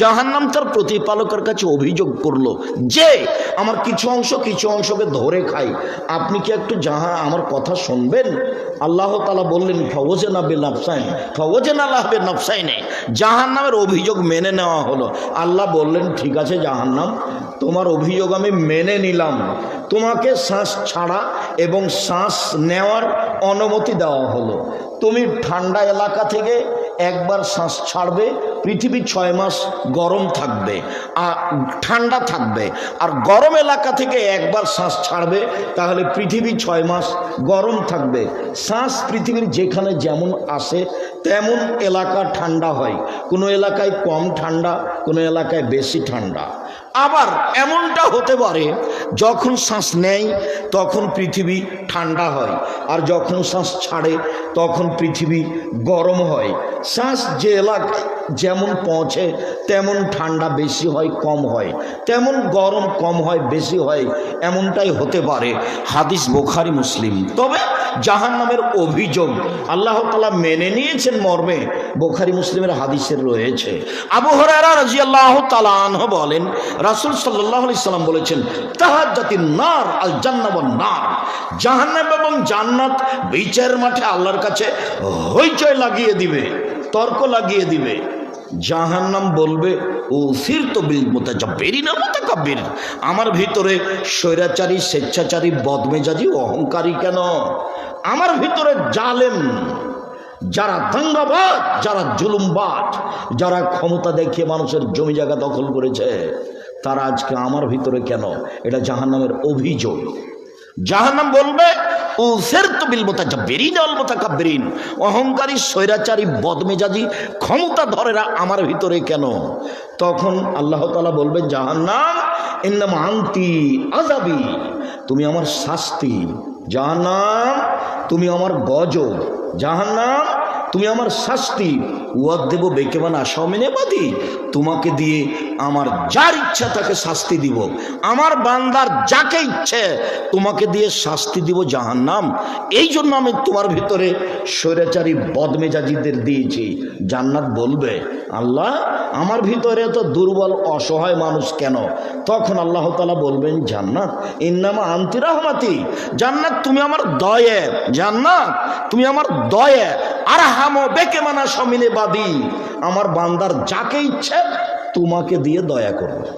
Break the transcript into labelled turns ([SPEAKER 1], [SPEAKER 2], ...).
[SPEAKER 1] জাহান্নাম তার প্রতিপালকের কাছে অভিযোগ করল যে, আমার কিছু অংশ, কিছু অংশকে ধরে খাই। আপনি কি একটু জাহা আমার কথা শুনবেন? আল্লাহ তালা বললেন ফওজে নাবে নফসাইন ফওজে না লাহবে নফসাইনে জাহান্নামের অভিযোগ মেনে নেওয়া হলো। আল্লাহ বললেন, ঠিক আছে জাহান্নাম, তোমার অভিযোগ আমি মেনে নিলাম। তোমাকে শ্বাস ছাড়া এবং শ্বাস নেওয়ার অনুমতি দেওয়া হলো। তুমি ঠান্ডা এলাকা থেকে একবার শ্বাস ছাড়বে পৃথিবী ছয় মাস গরম থাকবে, আর ঠান্ডা থাকবে, আর গরম এলাকা থেকে একবার শ্বাস ছাড়বে, তাহলে পৃথিবী ছয় মাস গরম থাকবে। শ্বাস পৃথিবীর যেখানে যেমন আসে, তেমন এলাকা ঠান্ডা হয়। কোনো এলাকায় কম ঠান্ডা, কোনো এলাকায় বেশি ঠান্ডা। আবার এমনটা হতে পারে, যখন শ্বাস নেয়, তখন পৃথিবী ঠান্ডা হয়, আর যখন শ্বাস ছাড়ে, তখন পৃথিবী গরম হয়। শ্বাস যে এলাকায় যেমন পৌঁছে, তেমন ঠান্ডা বেশি হয়, কম হয়। তেমন গরম কম হয়, বেশি হয়, এমনটাই হতে পারে। হাদিস বোখারি, মুসলিম। তবে জাহান নামের অভিযোগ আল্লাহ তালা মেনে নিয়েছেন মর্মে, বোখারি, মুসলিমের হাদিসের রয়েছে। আবু হরারা রাজি আল্লাহ তালাহ বলেন, রাসুল সাল্লাহ আলি সাল্লাম বলেছেন তাহার জাতির নার আল জান্নাবন নার। জাহান্নাম এবং জান্নাত বিচার মাঠে আল্লাহর কাছে হইচয় লাগিয়ে দিবে, তর্ক লাগিয়ে দিবে। জাহান্নাম বলবে, ও সির তো বিল মোতাজাব্বেরি না মোতাকাব্বির। আমার ভিতরে স্বৈরাচারী, স্বেচ্ছাচারী, বদমেজাজি অহংকারী কেন? আমার ভিতরে জালেম, যারা দাঙ্গাবাদ যারা জুলুমবাদ, যারা ক্ষমতা দেখিয়ে মানুষের জমি জায়গা দখল করেছে, তারা আজকে আমার ভিতরে কেন? এটা জাহান্নামের অভিযোগ। জাহান্নাম বলবে সের তো বিল বেরিন অল মোতাকাব্বিরিন। অহংকারী, স্বৈরাচারী, বদমেজাজি, ক্ষমতা ধরেরা আমার ভিতরে কেন? তখন আল্লাহ তালা বলবেন, জাহান্নাম এন্নাম আন্তি আজাবি তুমি আমার শাস্তি। জাহান্নাম, তুমি আমার গজব। জাহান্নাম তুমি আমার শাস্তি। উয়াদ দেব বেকেমান আসামিনে বাদি তোমাকে দিয়ে আমার যার ইচ্ছা তাকে শাস্তি দিব। আমার বান্দার যাকে ইচ্ছে, তোমাকে দিয়ে শাস্তি দিব জাহান্নাম। এই জন্য আমি তোমার ভিতরে স্বৈরাচারী বদমেজাজিদের দিয়েছি। জান্নাত বলবে, আল্লাহ, আমার ভিতরে তো দুর্বল, অসহায় মানুষ কেন? তখন আল্লাহ তালা বলবেন, জান্নাত, ইন্নামা আন্তি রহমাতি। জান্নাত, তুমি আমার দয়ে, জান্নাত, তুমি আমার দয়ে। আর হামো বেকে মানা সমিনে বাদি। আমার বান্দার যাকে ইচ্ছে তোমাকে দিয়ে দয়া করবে।